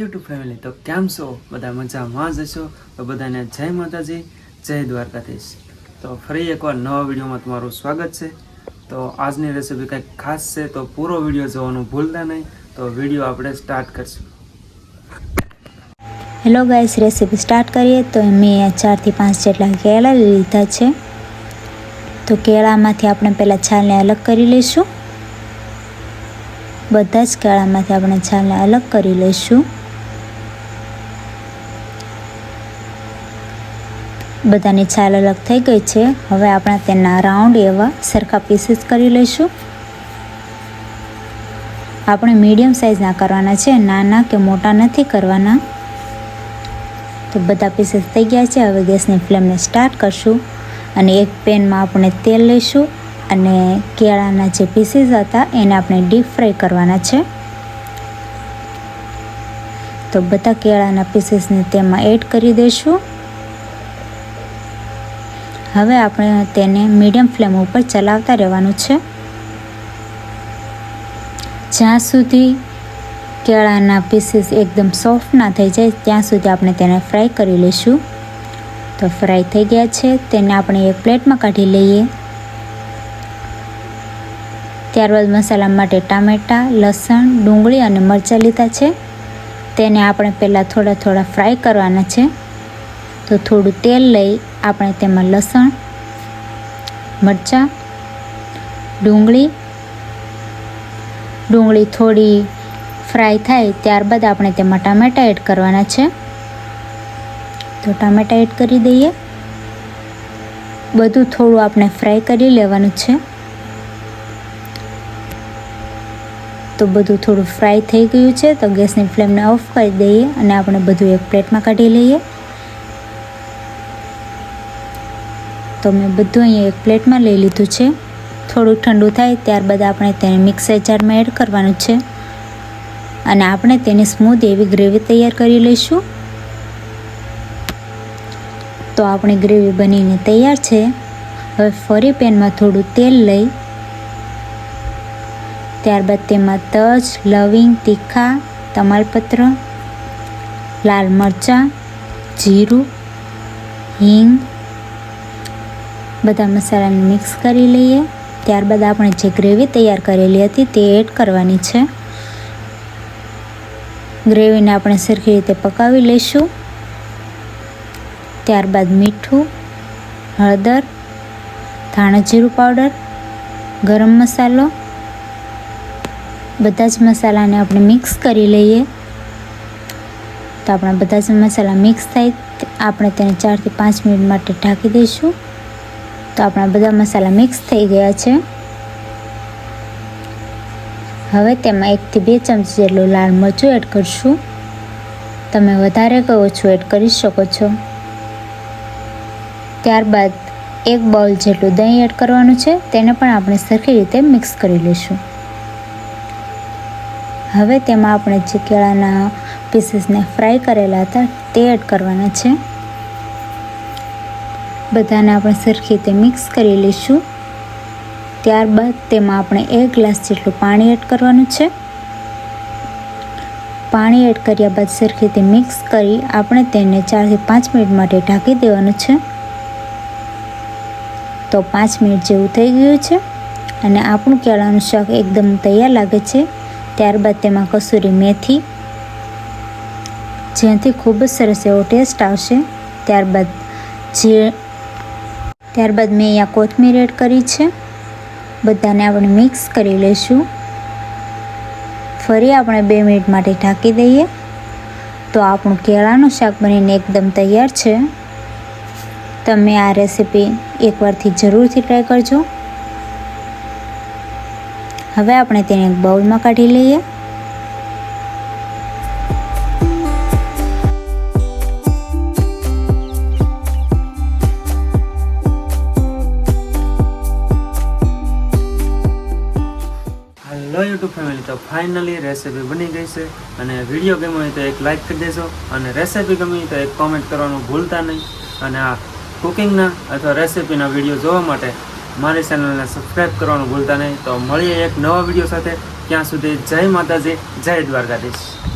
YouTube family, તો કેમ છો? બધા મજામાં જ હશો? તો બધાને જય માતાજી, જય દ્વારકાધીશ. તો ફરી એકવાર નવા વિડીયોમાં તમારું સ્વાગત છે. તો આજની રેસીપી કંઈક ખાસ છે, તો પૂરો વીડિયો જોવાનું ભૂલતા નહીં. તો વીડિયો આપણે સ્ટાર્ટ કરશું. હેલો ગાઈસ રેસીપી સ્ટાર્ટ કરીએ. તો મેં ચારથી પાંચ જેટલા કેળા લીધા છે. તો કેળામાંથી આપણે પહેલાં છાલને અલગ કરી લઈશું. બધા જ કેળામાંથી આપણે છાલને અલગ કરી લઈશું. બધાની છાલ અલગ થઈ ગઈ છે. હવે આપણે તેના રાઉન્ડ એવા સરખા પીસીસ કરી લઈશું. આપણે મીડિયમ સાઇઝના કરવાના છે. નાના કે મોટા નથી કરવાના. તો બધા પીસીસ થઈ ગયા છે. હવે ગેસની ફ્લેમને સ્ટાર્ટ કરશું. અને એક પેનમાં આપણે તેલ લઈશું. અને કેળાના જે પીસીસ હતા, એને આપણે ડીપ ફ્રાય કરવાના છે. તો બધા કેળાના પીસીસને તેમાં એડ કરી દઈશું. હવે આપણે તેને મીડિયમ ફ્લેમ ઉપર ચલાવતા રહેવાનું છે. જ્યાં સુધી કેળાના પીસીસ એકદમ સોફ્ટ ના થઈ જાય, ત્યાં સુધી આપણે તેને ફ્રાય કરી લઈશું. તો ફ્રાય થઈ ગયા છે. તેને આપણે એક પ્લેટમાં કાઢી લઈએ. ત્યારબાદ મસાલા માટે ટામેટાં, લસણ, ડુંગળી અને મરચાં લીધા છે. તેને આપણે પહેલાં થોડા થોડા ફ્રાય કરવાના છે. તો થોડું તેલ લઈ આપણે તેમાં લસણ, મરચાં, ડુંગળી ડુંગળી થોડી ફ્રાય થાય ત્યારબાદ આપણે તેમાં ટામેટાં એડ કરવાના છે. તો ટામેટાં એડ કરી દઈએ. બધું થોડું આપણે ફ્રાય કરી લેવાનું છે. તો બધું થોડું ફ્રાય થઈ ગયું છે તો ગેસની ફ્લેમને ઓફ કરી દઈએ અને આપણે બધું એક પ્લેટમાં કાઢી લઈએ. તો મેં બધું અહીંયા એક પ્લેટમાં લઈ લીધું છે. થોડુંક ઠંડુ થાય ત્યારબાદ આપણે તેને મિક્સર જારમાં એડ કરવાનું છે. અને આપણે તેની સ્મૂથ એવી ગ્રેવી તૈયાર કરી લઈશું. તો આપણી ગ્રેવી બનીને તૈયાર છે. હવે ફરી પેનમાં થોડું તેલ લઈ. ત્યારબાદ તેમાં તજ, લવિંગ, તીખા, તમાલપત્ર, લાલ મરચાં, જીરું, હિંગ બધા મસાલાને મિક્સ કરી લઈએ. ત્યારબાદ આપણે જે ગ્રેવી તૈયાર કરેલી હતી તે એડ કરવાની છે. ગ્રેવીને આપણે સરખી રીતે પકાવી લઈશું. ત્યારબાદ મીઠું, હળદર, ધાણાજીરું પાવડર ગરમ મસાલો, બધા જ મસાલાને આપણે મિક્સ કરી લઈએ. તો આપણા બધા જ મસાલા મિક્સ થાય, આપણે તેને ચારથી પાંચ મિનિટ માટે ઢાંકી દઈશું. તો આપણા બધા મસાલા મિક્સ થઈ ગયા છે. હવે તેમાં એકથી બે ચમચી જેટલું લાલ મરચું એડ કરશું. તમે વધારે કે ઓછું એડ કરી શકો છો. ત્યારબાદ એક બાઉલ જેટલું દહીં એડ કરવાનું છે, તેને પણ આપણે સરખી રીતે મિક્સ કરી લઈશું. હવે તેમાં આપણે જે કેળાના પીસીસને ફ્રાય કરેલા હતા, તે એડ કરવાના છે. બધાને આપણે સરખી રીતે મિક્સ કરી લઈશું. ત્યારબાદ તેમાં આપણે એક ગ્લાસ જેટલું પાણી એડ કરવાનું છે. પાણી એડ કર્યા બાદ સરખી રીતે મિક્સ કરી આપણે તેને ચારથી પાંચ મિનિટ માટે ઢાંકી દેવાનું છે. તો પાંચ મિનિટ જેવું થઈ ગયું છે અને આપણું કેળાનું શાક એકદમ તૈયાર લાગે છે. ત્યારબાદ તેમાં કસૂરી મેથી જેનાથી ખૂબ જ સરસ એવો ટેસ્ટ આવશે. ત્યારબાદ જે ત્યારબાદ મેં અહીંયા કોથમીર એડ કરી છે. બધાને આપણે મિક્સ કરી લઈશું. ફરી આપણે બે મિનિટ માટે ઢાંકી દઈએ. તો આપણું કેળાનું શાક બનીને એકદમ તૈયાર છે. તમે આ રેસીપી એકવારથી જરૂરથી ટ્રાય કરજો. હવે આપણે તેને એક બાઉલમાં કાઢી લઈએ. યુટ્યુબ ફેમિલી તો ફાઇનલી રેસીપી બની ગઈ છે. અને વીડિયો ગમ્યો હોય તો એક લાઇક કરી દેજો અને રેસીપી ગમી તો એક કોમેન્ટ કરવાનું ભૂલતા નહીં. અને આ કુકિંગના અથવા રેસીપીના વીડિયો જોવા માટે મારી ચેનલને સબસ્ક્રાઈબ કરવાનું ભૂલતા નહીં. તો મળીએ એક નવા વીડિયો સાથે. ત્યાં સુધી જય માતાજી, જય દ્વારકાધીશ.